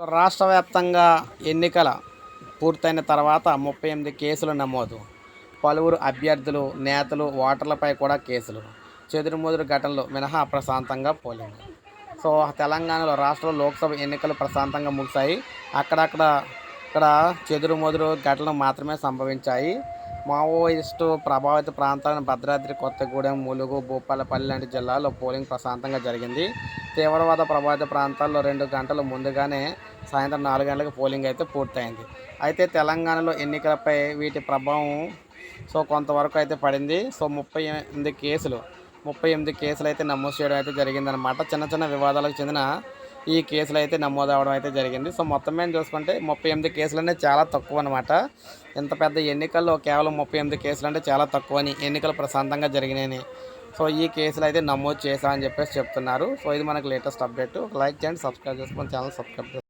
రాష్ట్ర వ్యాప్తంగా ఎన్నికల పూర్తయిన తర్వాత ముప్పై ఎనిమిది కేసులు నమోదు. పలువురు అభ్యర్థులు నేతలు ఓటర్లపై కూడా కేసులు. చెదురుమదురు ఘటనలు మినహా ప్రశాంతంగా పోలింగ్ సో తెలంగాణలో రాష్ట్ర లోక్సభ ఎన్నికలు ప్రశాంతంగా ముగిశాయి. అక్కడక్కడ ఇక్కడ చెదురుమదురు ఘటనలు మాత్రమే సంభవించాయి. మావోయిస్టు ప్రభావిత ప్రాంతాలను భద్రాద్రి కొత్తగూడెం ములుగు భూపాలపల్లి లాంటి జిల్లాల్లో పోలింగ్ ప్రశాంతంగా జరిగింది. తీవ్రవాద ప్రభావిత ప్రాంతాల్లో రెండు గంటలు ముందుగానే సాయంత్రం నాలుగు గంటలకు పోలింగ్ అయితే పూర్తయింది. అయితే తెలంగాణలో ఎన్నికలపై వీటి ప్రభావం సో కొంతవరకు అయితే పడింది. సో ముప్పై ఎనిమిది కేసులు ముప్పై ఎనిమిది కేసులు అయితే నమోదు చేయడం అయితే జరిగిందనమాట చిన్న చిన్న వివాదాలకు చెందిన ఈ కేసులు అయితే నమోదు అవ్వడం అయితే జరిగింది. సో మొత్తం మీద చూసుకుంటే ముప్పై ఎనిమిది కేసులు అనేది చాలా తక్కువ అనమాట ఇంత పెద్ద ఎన్నికల్లో కేవలం ముప్పై ఎనిమిది కేసులు అంటే చాలా తక్కువ అని ఎన్నికలు ప్రశాంతంగా జరిగినాయని సో ఈ కేసులు అయితే నమోదు చేశా అని చెప్పేసి చెప్తున్నారు. సో ఇది మనకు లేటెస్ట్ అప్డేట్. లైక్ చేయండి సబ్స్క్రైబ్ చేసుకొని ఛానల్ సబ్స్క్రైబ్